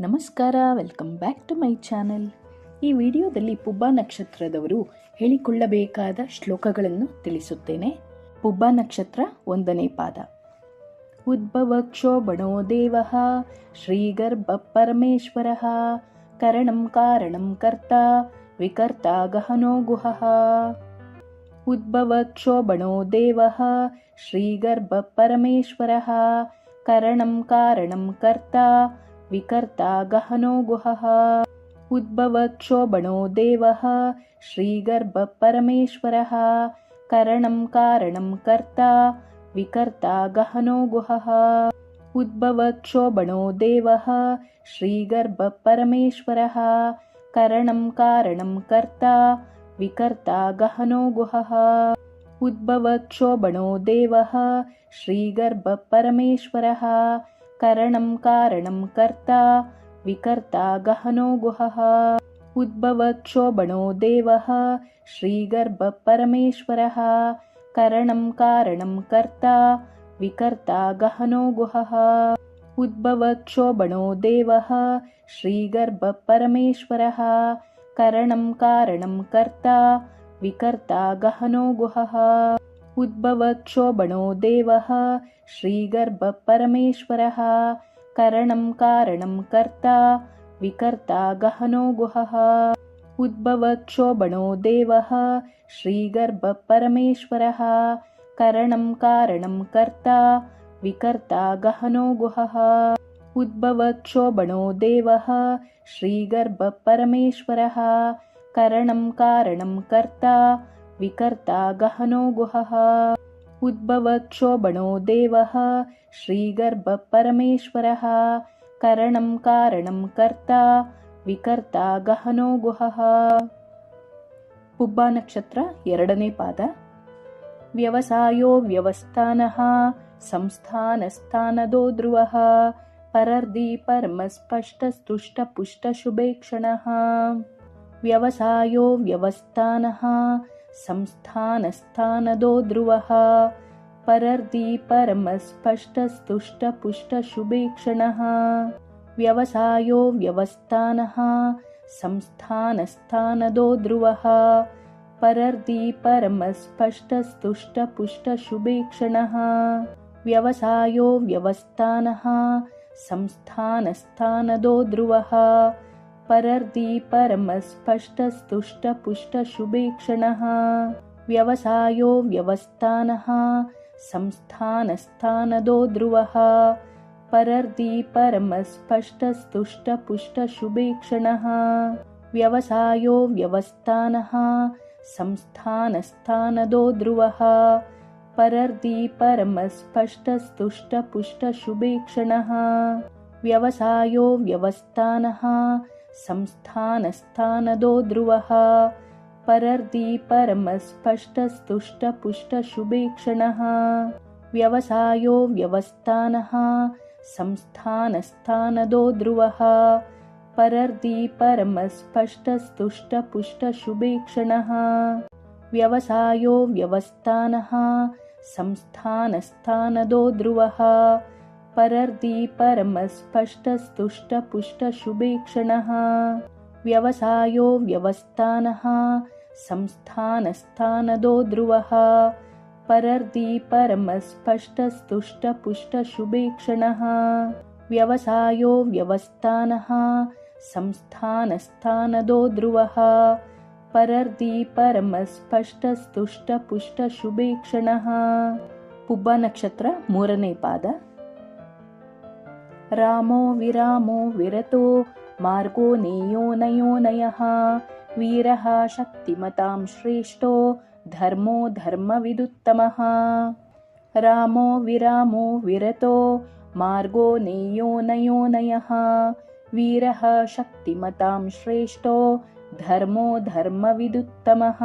ನಮಸ್ಕಾರ welcome back to my channel ಈ ವಿಡಿಯೋದಲ್ಲಿ ಪುಬ್ಬ ನಕ್ಷತ್ರದವರು ಹೇಳಿಕೊಳ್ಳಬೇಕಾದ ಶ್ಲೋಕಗಳನ್ನು ತಿಳಿಸುತ್ತೇನೆ. ಪುಬ್ಬ ನಕ್ಷತ್ರ ಒಂದನೇ ಪಾದ. ಉದ್ಭವ ಕ್ಷೋಭಣೋ ದೇವ, ಶ್ರೀಗರ್ಭ ಪರಮೇಶ್ವರ, ಕರಣಂ ಕಾರಣಂ ಕರ್ತ, ವಿಕರ್ತ ಗಹನೋ ಗುಹ. ಉದ್ಭವ ಕ್ಷೋಭಣೋ ದೇವ, ಶ್ರೀಗರ್ಭ ಪರಮೇಶ್ವರ, ಕರಣಂ ಕಾರಣಂ ಕರ್ತ विकर्ता गहनो गुहः। उद्भवक्षोभणो देवः श्रीगर्भपरमेश्वरः करणं कारणं कर्ता विकर्ता गहनो गुहः। उद्भवक्षोभणो देवः श्रीगर्भपरमेश्वरः करणं कारणं कर्ता विकर्ता गहनो गुहः। उद्भवक्षोभणो देवः श्रीगर्भपरमेश्वरः करणं कारणं कर्ता विकर्ता गहनो गुहः। उद्भवक्षोभणो देवः श्रीगर्भपरमेश्वरः करणं कारणं कर्ता विकर्ता गहनो गुहः। उद्भवक्षोभणो देवः श्रीगर्भपरमेश्वरः करणं कारणं कर्ता विकर्ता गहनो गुहः। उद्भवक्षोभणो देवः श्रीगर्भपरमेश्वरः करणं कारणं कर्ता विकर्ता गहनो गुहः। उद्भवक्षोभणो देवः श्रीगर्भपरमेश्वरः करणं कारणं कर्ता विकर्ता गहनो गुहः। उद्भवक्षोभणो देवः श्रीगर्भपरमेश्वरः करणं कारणं कर्ता ಶ್ರೀಗರ್ಭ ಪರಮೇಶ್ವರ ಕರಣಂ ಕಾರಣಂ ಕರ್ತ ವಿಕರ್ತ ಗಹನೋ ಗುಹಃ ಉದ್ಭವ ಕ್ಷೋಭಣೋ ದೇವ ಶ್ರೀಗರ್ಭ ಪರಮೇಶ್ವರ ಕರಣಂ ಕಾರಣಂ ಕರ್ತ ವಿಕರ್ತ ಗಹನೋ ಗುಹಃ ಉದ್ಭವ ಕ್ಷೋಭಣೋ ದೇವ ಶ್ರೀಗರ್ಭ ಪರಮೇಶ್ವರ ಕರಣಂ ಕಾರಣಂ ಕರ್ತ ವಿಕರ್ತ ಗಹನೋ ಗುಹಃ ಪುಬ್ಬ ನಕ್ಷತ್ರ ಎರಡನೇ ಪಾದ ವ್ಯವಸಾಯೋ ವ್ಯವಸ್ಥಾನಃ ಸಂಸ್ಥಾನಸ್ಥಾನದೋ ಧ್ರುವಃ ಪರರ್ದಿ ಪರಮ ಸ್ಪಷ್ಟಸ್ತುಷ್ಟ ಪುಷ್ಟ ಶುಭೇಕ್ಷಣಃ ವ್ಯವಸಾಯೋ ವ್ಯವಸ್ಥಾನಃ संस्थानस्थानदो ध्रुवः। परर्दि परमस्पष्टस्तुष्टपुष्टशुभेक्षणः। व्यवसायो व्यवस्थानः। संस्थानस्थानदो ध्रुवः। परर्दीपरमस्पष्टस्तुष्ट परमस्पष्टस्तुष्टपुष्टशुभेक्षणः। व्यवसायो व्यवस्थानः। संस्थानस्थानदो ध्रुवः। परर्दी परमस्पष्टस्तुष्टपुष्टशुभेक्षणः व्यवसायो व्यवस्थानः संस्थानस्थानदो ध्रुवः परर्दी परमस्पष्टस्तुष्टपुष्टशुभेक्षणः व्यवसायो व्यवस्थानः संस्थानस्थानदो ध्रुवः परर्दी परमस्पष्टस्तुष्टपुष्टशुभेक्षणः व्यवसायो व्यवस्थानः संस्थानस्थानदो ध्रुवः। परर्दि परमस्पष्टस्तुष्टपुष्टशुभेक्षणः। व्यवसायो व्यवस्थानः। संस्थानस्थानदो ध्रुवः। परर्दि परमस्पष्टस्तुष्टपुष्टशुभेक्षणः। व्यवसायो व्यवस्थानः। संस्थानस्थानदो ध्रुवः। ವ್ಯವಸ್ಥಾನಃ ಸಂಸ್ಥಾನಸ್ಥಾನದೋ ಧ್ರುವಃ ಪರರ್ದಿ ಪರಮ ಸ್ಪಷ್ಟಸ್ತುಷ್ಟ ಪುಷ್ಟ ಶುಭೇಕ್ಷಣಃ ವ್ಯವಸಾಯೋ ವ್ಯವಸ್ಥಾನಃ ಸಂಸ್ಥಾನಸ್ಥಾನದೋ ಧ್ರುವಃ ಪರರ್ದಿ ಪರಮ ಸ್ಪಷ್ಟಸ್ತುಷ್ಟ ಪುಷ್ಟ ಶುಭೇಕ್ಷಣಃ ವ್ಯವಸಾಯೋ ವ್ಯವಸ್ಥಾನಃ ಸಂಸ್ಥಾನಸ್ಥಾನದೋ ಧ್ರುವಃ ಪರರ್ದಿ ಪರಮ ಸ್ಪಷ್ಟಸ್ತುಷ್ಟ ಪುಷ್ಟ ಶುಭೇಕ್ಷಣಃ ವ್ಯವಸಾಯೋ ವ್ಯವಸ್ಥಾನಃ ಸಂಸ್ಥಾನಸ್ಥಾನದೋ ಧ್ರುವಃ ಪರರ್ದಿ ಪರಮ ಸ್ಪಷ್ಟಸ್ತುಷ್ಟ ಪುಷ್ಟ ಶುಭೇಕ್ಷಣಃ ವ್ಯವಸಾಯೋ ವ್ಯವಸ್ಥಾನಃ ಸಂಸ್ಥಾನಸ್ಥಾನದೋ ಧ್ರುವಃ ಪರರ್ದಿ ಪರಮ ಸ್ಪಷ್ಟಸ್ತುಷ್ಟ ಪುಷ್ಟ ಶುಭೇಕ್ಷಣಃ ಪುಬ್ಬ ನಕ್ಷತ್ರ ಮೂರನೇ ಪಾದ रामो विरामो विरतो मार्गो नेयो नयो नयः। वीरः शक्तिमतां श्रेष्ठो धर्मो धर्मविदुत्तमः। रामो विरामो विरतो मार्गो नेयो नयो नयः। वीरः शक्तिमतां श्रेष्ठो धर्मो धर्मविदुत्तमः।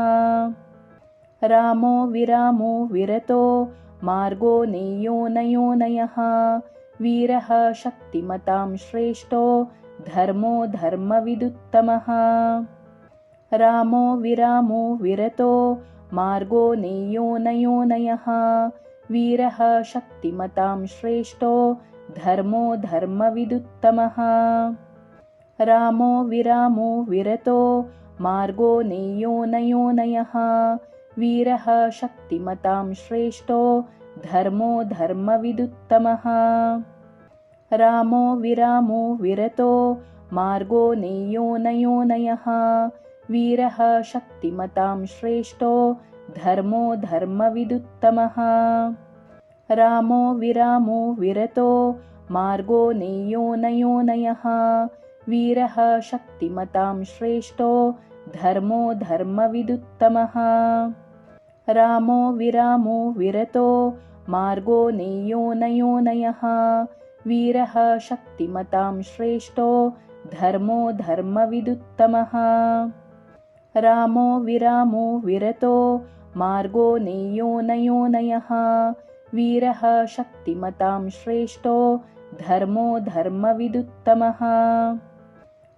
रामो विरामो विरतो मार्गो नेयो नयो मार्गोनेयोनयोनयः वीरः शक्तिमतां श्रेष्ठो धर्मो धर्मविदुत्तमः। रामो विरामो विरतो मार्गो नेयो नयोनयः वीरः शक्तिमतां श्रेष्ठो धर्मो धर्मविदुत्तमः। रामो विरामो विरतो मार्गो नेयो मार्गोनेयोनयोनयः वीरः शक्तिमतां श्रेष्ठो धर्मो धर्मविदुत्तमः। रामो विरामो विरतो मार्गो नेयो नयोनयः वीरः शक्तिमतां श्रेष्ठो धर्मो धर्मविदुत्तमः। रामो विरामो विरतो मार्गो नेयो नयोनयः वीरः शक्तिमतां श्रेष्ठो धर्मो धर्मविदुत्तमः। रामो विरामो विरतो मार्गो नेयो नयोनयः वीरः शक्तिमतां श्रेष्ठो धर्मो धर्मविदुत्तमः। रामो विरामो विरतो मार्गो नेयो नयोनयः वीरः शक्तिमतां श्रेष्ठो धर्मो धर्मविदुत्तमः।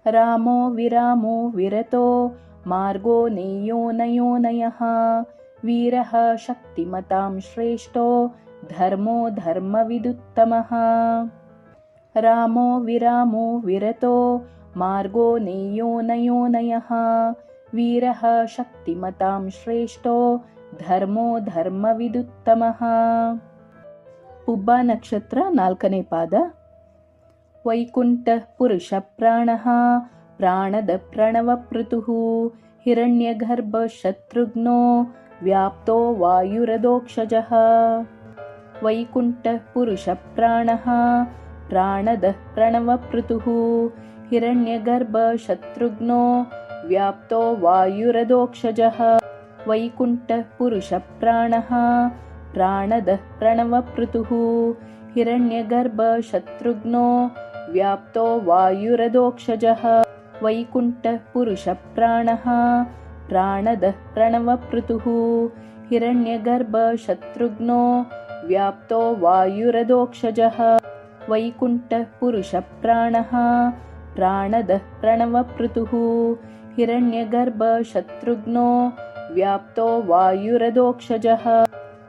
रामो विरामो विरतो मार्गो नेयो नयोनयः वीरः शक्तिमतां श्रेष्ठो धर्मो धर्मविदुत्तमः रामो विरामो विरतो मार्गो नेयो नयोनयः वीरः शक्तिमतां श्रेष्ठो ಧರ್ಮೋ ಧರ್ಮವಿದುತ್ತಮಃ ಉಬ್ಬ ನಕ್ಷತ್ರ ನಾಲ್ಕನೇ ಪಾದ ವೈಕುಂಠ ಪುರುಷ ಪ್ರಾಣ ಪ್ರಾಣದ ಪ್ರಣವ ಪೃತುಃ ಹಿರಣ್ಯಗರ್ಭ ಶತ್ರುಘ್ನೋ ವ್ಯಾಪ್ತೋ ವಾಯುರದೋಕ್ಷಜಃ वैकुण्ठः पुरुषप्राणः प्राणदः प्रणवपृतुः हिरण्यगर्भशत्रुघ्नो व्याप्तो वायुरदोक्षजः। वैकुण्ठः पुरुषप्राणः प्राणदः प्रणवपृतुः हिरण्यगर्भशत्रुघ्नो व्याप्तो वायुरदोक्षजः। वैकुण्ठः पुरुषप्राणः प्राणदः प्रणवपृतुः हिरण्यगर्भशत्रुघ्नो व्याप्तो वायुरदोक्षजः। वैकुण्ठः पुरुषप्राणः प्राणदः प्रणवपृतुः हिरण्यगर्भशत्रुघ्नो व्याप्तो वायुरदोक्षजः।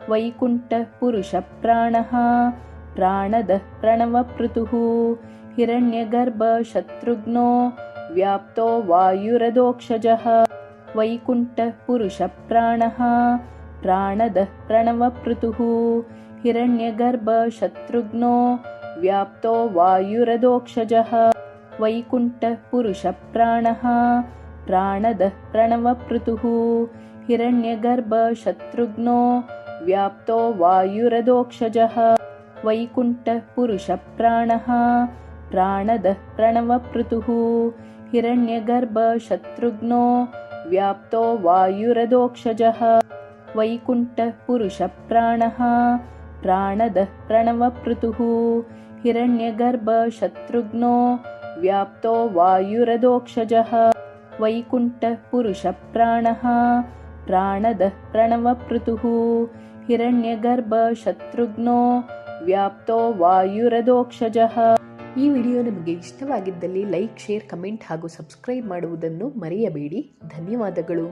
वैकुण्ठः पुरुषप्राणः प्राणदः प्रणवपृतुः हिरण्यगर्भशत्रुघ्नो व्याप्तो वायुरदोक्षजः। वैकुण्ठः पुरुषप्राणः प्राणदः प्रणवपृतुः हिरण्यगर्भशत्रुघ्नो व्याप्तो वायुरदोक्षजः। वैकुण्ठः पुरुषप्राणः प्राणदः प्रणवपृतुः हिरण्यगर्भशत्रुघ्नो व्याप्तो वायुरदोक्षजः। वैकुण्ठः पुरुषप्राणः प्राणदः प्रणवपृतुः हिरण्यगर्भशत्रुघ्नो व्याप्तो वायुरदोक्षजः। वैकुण्ठः पुरुषप्राणः प्राणदः प्रणवपृतुः हिरण्यगर्भशत्रुघ्नो व्याप्तो वायुरदोक्षजः वैकुण्ठः पुरुषप्राणः प्राणदः प्रणवपृतुः ಹಿರಣ್ಯಗರ್ಭಶತ್ರುಘ್ನೋ ವ್ಯಾಪ್ತೋ ವಾಯುರದೋಕ್ಷಜಃ ಈ ವಿಡಿಯೋ ನಿಮಗೆ ಇಷ್ಟವಾಗಿದ್ದಲ್ಲಿ ಲೈಕ್ ಶೇರ್ ಕಮೆಂಟ್ ಹಾಗೂ ಸಬ್ಸ್ಕ್ರೈಬ್ ಮಾಡುವುದನ್ನು ಮರೆಯಬೇಡಿ ಧನ್ಯವಾದಗಳು